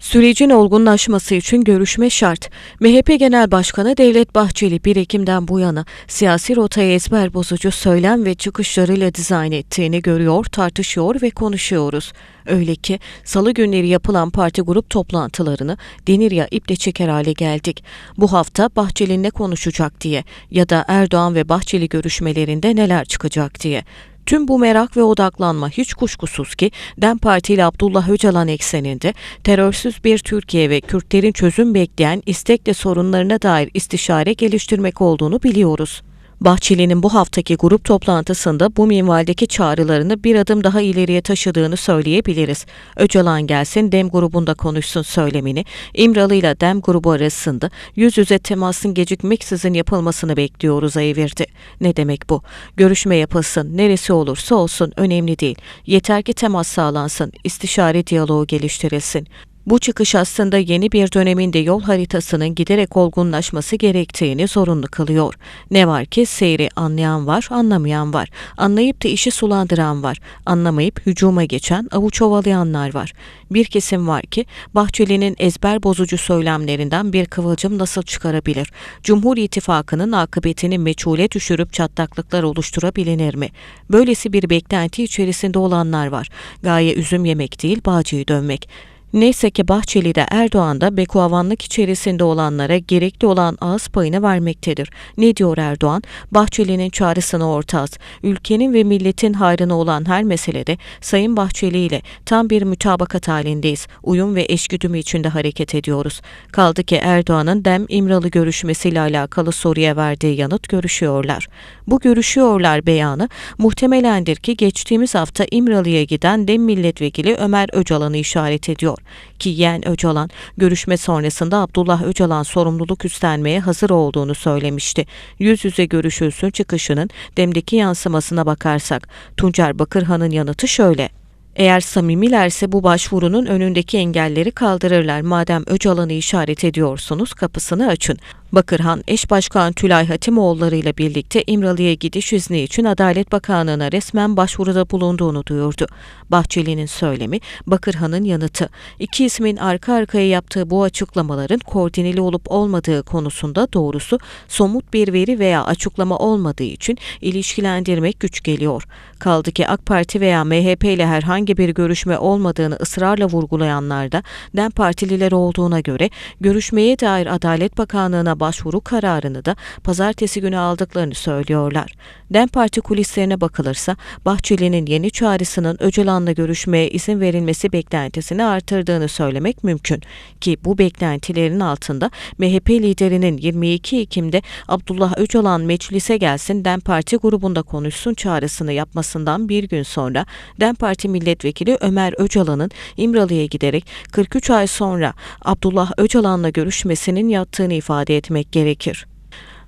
Sürecin olgunlaşması için görüşme şart. MHP Genel Başkanı Devlet Bahçeli 1 Ekim'den bu yana siyasi rotayı ezber bozucu söylem ve çıkışlarıyla dizayn ettiğini görüyor, tartışıyor ve konuşuyoruz. Öyle ki salı günleri yapılan parti grup toplantılarını denir ya iple çeker hale geldik. Bu hafta Bahçeli ne konuşacak diye ya da Erdoğan ve Bahçeli görüşmelerinde neler çıkacak diye. Tüm bu merak ve odaklanma hiç kuşkusuz ki DEM Parti ile Abdullah Öcalan ekseninde terörsüz bir Türkiye ve Kürtlerin çözüm bekleyen istekle sorunlarına dair istişare geliştirmek olduğunu biliyoruz. Bahçeli'nin bu haftaki grup toplantısında bu minvaldeki çağrılarını bir adım daha ileriye taşıdığını söyleyebiliriz. Öcalan gelsin Dem grubunda konuşsun söylemini, İmralı ile Dem grubu arasında yüz yüze temasın gecikmeksizin yapılmasını bekliyoruz ayıverdi. Ne demek bu? Görüşme yapılsın, neresi olursa olsun önemli değil. Yeter ki temas sağlansın, istişare diyaloğu geliştirilsin. Bu çıkış aslında yeni bir dönemin de yol haritasının giderek olgunlaşması gerektiğini zorunlu kılıyor. Ne var ki seyri anlayan var, anlamayan var. Anlayıp da işi sulandıran var. Anlamayıp hücuma geçen, avuç ovalayanlar var. Bir kesim var ki Bahçeli'nin ezber bozucu söylemlerinden bir kıvılcım nasıl çıkarabilir? Cumhur İttifakı'nın akıbetini meçhule düşürüp çatlaklıklar oluşturabilir mi? Böylesi bir beklenti içerisinde olanlar var. Gaye üzüm yemek değil, bağcıyı dönmek. Neyse ki Bahçeli'de Erdoğan'da bekuavanlık içerisinde olanlara gerekli olan ağız payını vermektedir. Ne diyor Erdoğan? Bahçeli'nin çağrısına ortağız. Ülkenin ve milletin hayrına olan her meselede Sayın Bahçeli ile tam bir mütabakat halindeyiz. Uyum ve eşgüdümü içinde hareket ediyoruz. Kaldı ki Erdoğan'ın Dem İmralı görüşmesiyle alakalı soruya verdiği yanıt görüşüyorlar. Bu görüşüyorlar beyanı muhtemelendir ki geçtiğimiz hafta İmralı'ya giden Dem milletvekili Ömer Öcalan'ı işaret ediyor ki yeğen Öcalan görüşme sonrasında Abdullah Öcalan sorumluluk üstlenmeye hazır olduğunu söylemişti. Yüz yüze görüşülsün çıkışının demdeki yansımasına bakarsak Tuncer Bakırhan'ın yanıtı şöyle. Eğer samimilerse bu başvurunun önündeki engelleri kaldırırlar. Madem Öcalan'ı işaret ediyorsunuz kapısını açın. Bakırhan, eş başkan Tülay Hatimoğulları ile birlikte İmralı'ya gidiş izni için Adalet Bakanlığı'na resmen başvuruda bulunduğunu duyurdu. Bahçeli'nin söylemi, Bakırhan'ın yanıtı. İki ismin arka arkaya yaptığı bu açıklamaların koordineli olup olmadığı konusunda doğrusu somut bir veri veya açıklama olmadığı için ilişkilendirmek güç geliyor. Kaldı ki AK Parti veya MHP ile herhangi bir görüşme olmadığını ısrarla vurgulayanlar da DEM Partililer olduğuna göre görüşmeye dair Adalet Bakanlığı'na başvuru kararını da pazartesi günü aldıklarını söylüyorlar. DEM Parti kulislerine bakılırsa Bahçeli'nin yeni çağrısının Öcalan'la görüşmeye izin verilmesi beklentisini artırdığını söylemek mümkün ki bu beklentilerin altında MHP liderinin 22 Ekim'de Abdullah Öcalan meclise gelsin DEM Parti grubunda konuşsun çağrısını yapmasından bir gün sonra DEM Parti milletvekili Ömer Öcalan'ın İmralı'ya giderek 43 ay sonra Abdullah Öcalan'la görüşmesinin yattığını ifade etmiştir etmek gerekir.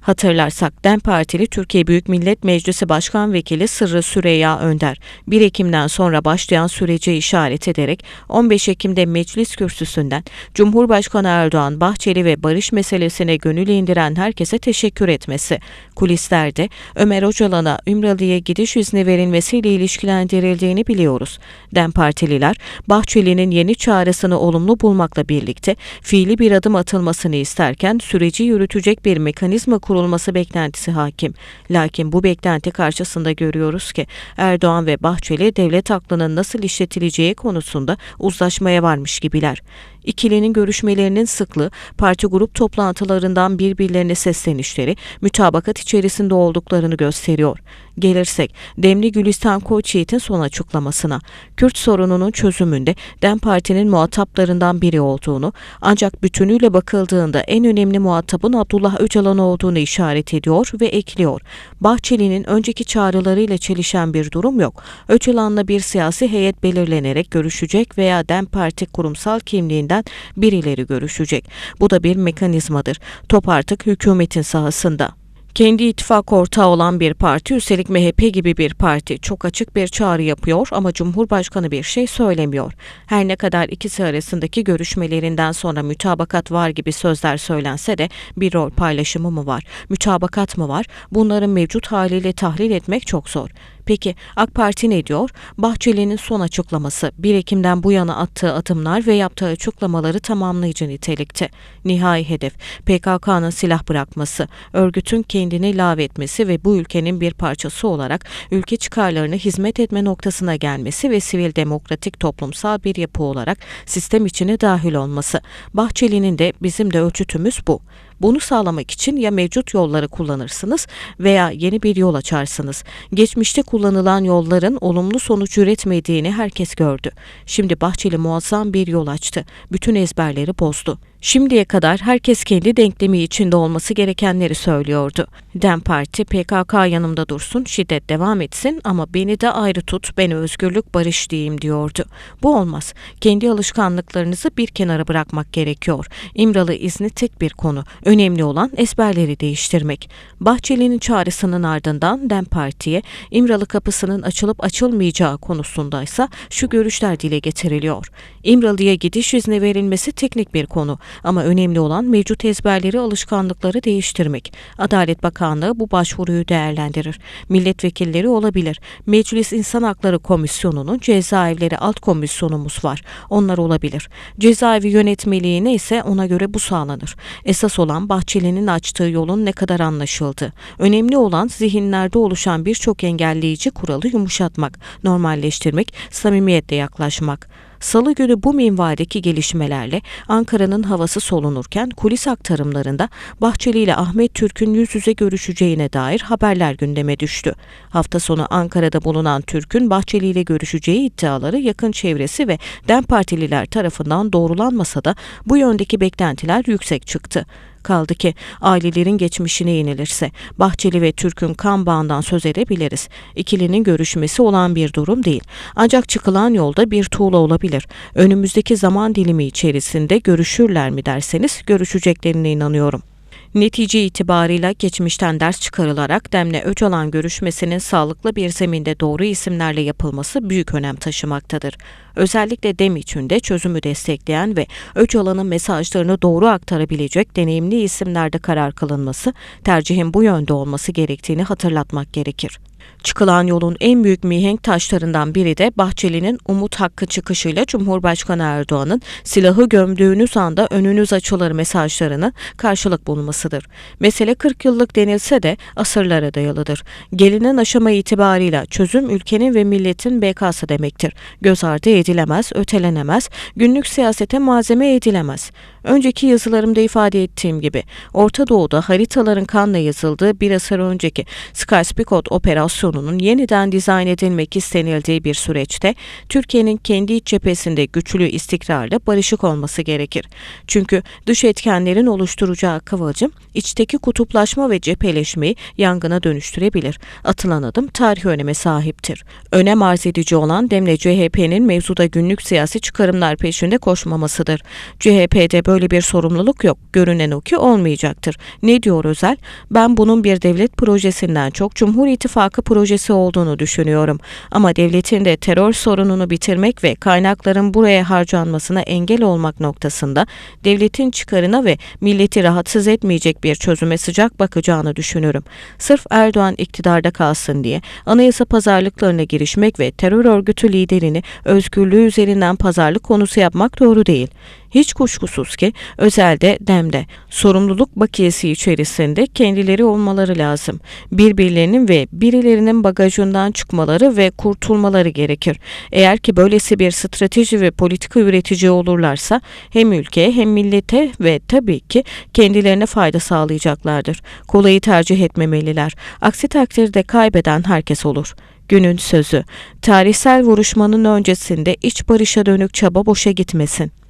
Hatırlarsak DEM Partili Türkiye Büyük Millet Meclisi Başkan Vekili Sırrı Süreyya Önder 1 Ekim'den sonra başlayan süreci işaret ederek 15 Ekim'de meclis kürsüsünden Cumhurbaşkanı Erdoğan, Bahçeli ve barış meselesine gönül indiren herkese teşekkür etmesi, kulislerde Ömer Öcalan'a Ümralı'ya gidiş izni verilmesiyle ilişkilendirildiğini biliyoruz. DEM Partililer Bahçeli'nin yeni çağrısını olumlu bulmakla birlikte fiili bir adım atılmasını isterken süreci yürütecek bir mekanizma kurulması beklentisi hakim. Lakin bu beklenti karşısında görüyoruz ki Erdoğan ve Bahçeli devlet aklının nasıl işletileceği konusunda uzlaşmaya varmış gibiler. İkilinin görüşmelerinin sıklığı, parti grup toplantılarından birbirlerine seslenişleri, mütabakat içerisinde olduklarını gösteriyor. Gelirsek, Demli Gülistan Koçyiğit'in son açıklamasına, Kürt sorununun çözümünde DEM Parti'nin muhataplarından biri olduğunu, ancak bütünüyle bakıldığında en önemli muhatabın Abdullah Öcalan olduğunu işaret ediyor ve ekliyor. Bahçeli'nin önceki çağrılarıyla çelişen bir durum yok. Öcalan'la bir siyasi heyet belirlenerek görüşecek veya DEM Parti kurumsal kimliğinden üzerinden birileri görüşecek. Bu da bir mekanizmadır. Top artık hükümetin sahasında. Kendi ittifak ortağı olan bir parti, üstelik MHP gibi bir parti çok açık bir çağrı yapıyor ama Cumhurbaşkanı bir şey söylemiyor. Her ne kadar ikisi arasındaki görüşmelerinden sonra mütabakat var gibi sözler söylense de bir rol paylaşımı mı var, mütabakat mı var? Bunların mevcut haliyle tahlil etmek çok zor. Peki AK Parti ne diyor? Bahçeli'nin son açıklaması 1 Ekim'den bu yana attığı adımlar ve yaptığı açıklamaları tamamlayıcı nitelikte. Nihai hedef PKK'nın silah bırakması, örgütün kendini lağvetmesi ve bu ülkenin bir parçası olarak ülke çıkarlarına hizmet etme noktasına gelmesi ve sivil demokratik toplumsal bir yapı olarak sistem içine dahil olması. Bahçeli'nin de bizim de ölçütümüz bu. Bunu sağlamak için ya mevcut yolları kullanırsınız veya yeni bir yol açarsınız. Geçmişte kullanılan yolların olumlu sonuç üretmediğini herkes gördü. Şimdi Bahçeli muazzam bir yol açtı. Bütün ezberleri bozdu. Şimdiye kadar herkes kendi denklemi içinde olması gerekenleri söylüyordu. Dem Parti PKK yanımda dursun, şiddet devam etsin ama beni de ayrı tut, beni özgürlük barış diyeyim diyordu. Bu olmaz. Kendi alışkanlıklarınızı bir kenara bırakmak gerekiyor. İmralı izni tek bir konu. Önemli olan ezberleri değiştirmek. Bahçeli'nin çağrısının ardından Dem Parti'ye İmralı kapısının açılıp açılmayacağı konusundaysa şu görüşler dile getiriliyor. İmralı'ya gidiş izni verilmesi teknik bir konu. Ama önemli olan mevcut ezberleri, alışkanlıkları değiştirmek. Adalet Bakanlığı bu başvuruyu değerlendirir. Milletvekilleri olabilir. Meclis İnsan Hakları Komisyonu'nun cezaevleri alt komisyonumuz var. Onlar olabilir. Cezaevi yönetmeliğine ise ona göre bu sağlanır. Esas olan Bahçeli'nin açtığı yolun ne kadar anlaşıldığı. Önemli olan zihinlerde oluşan birçok engelleyici kuralı yumuşatmak, normalleştirmek, samimiyetle yaklaşmak. Salı günü bu minvaldeki gelişmelerle Ankara'nın havası solunurken kulis aktarımlarında Bahçeli ile Ahmet Türk'ün yüz yüze görüşeceğine dair haberler gündeme düştü. Hafta sonu Ankara'da bulunan Türk'ün Bahçeli ile görüşeceği iddiaları yakın çevresi ve DEM Partililer tarafından doğrulanmasa da bu yöndeki beklentiler yüksek çıktı. Kaldı ki ailelerin geçmişine yenilirse Bahçeli ve Türk'ün kan bağından söz edebiliriz. İkilinin görüşmesi olan bir durum değil. Ancak çıkılan yolda bir tuğla olabilir. Önümüzdeki zaman dilimi içerisinde görüşürler mi derseniz görüşeceklerine inanıyorum. Netice itibarıyla geçmişten ders çıkarılarak Demle Öcalan görüşmesinin sağlıklı bir zeminde doğru isimlerle yapılması büyük önem taşımaktadır. Özellikle Dem için de çözümü destekleyen ve Öcalan'ın mesajlarını doğru aktarabilecek deneyimli isimlerde karar kılınması, tercihin bu yönde olması gerektiğini hatırlatmak gerekir. Çıkılan yolun en büyük mihenk taşlarından biri de Bahçeli'nin umut hakkı çıkışıyla Cumhurbaşkanı Erdoğan'ın silahı gömdüğünüz anda önünüz açılır mesajlarını karşılık bulmasıdır. Mesele 40 yıllık denilse de asırlara dayalıdır. Gelinen aşama itibarıyla çözüm ülkenin ve milletin bekası demektir. Göz ardı edilemez, ötelenemez, günlük siyasete malzeme edilemez. Önceki yazılarımda ifade ettiğim gibi Orta Doğu'da haritaların kanla yazıldığı bir asır önceki Skyspikot operasyonunun yeniden dizayn edilmek istenildiği bir süreçte Türkiye'nin kendi iç cephesinde güçlü, istikrarlı, barışık olması gerekir. Çünkü dış etkenlerin oluşturacağı kıvılcım içteki kutuplaşma ve cepheleşmeyi yangına dönüştürebilir. Atılan adım tarih öneme sahiptir. Önem arz edici olan Demle CHP'nin mevzuda günlük siyasi çıkarımlar peşinde koşmamasıdır. CHP'de böyle bir sorumluluk yok. Görünen o ki olmayacaktır. Ne diyor Özel? Ben bunun bir devlet projesinden çok Cumhur İttifakı projesi olduğunu düşünüyorum. Ama devletin de terör sorununu bitirmek ve kaynakların buraya harcanmasına engel olmak noktasında devletin çıkarına ve milleti rahatsız etmeyecek bir çözüme sıcak bakacağını düşünürüm. Sırf Erdoğan iktidarda kalsın diye anayasa pazarlıklarına girişmek ve terör örgütü liderini özgürlüğü üzerinden pazarlık konusu yapmak doğru değil. Hiç kuşkusuz ki özelde demde sorumluluk bakiyesi içerisinde kendileri olmaları lazım. Birbirlerinin ve birilerinin bagajından çıkmaları ve kurtulmaları gerekir. Eğer ki böylesi bir strateji ve politika üretici olurlarsa hem ülkeye hem millete ve tabii ki kendilerine fayda sağlayacaklardır. Kolayı tercih etmemeliler. Aksi takdirde kaybeden herkes olur. Günün sözü. Tarihsel vuruşmanın öncesinde iç barışa dönük çaba boşa gitmesin.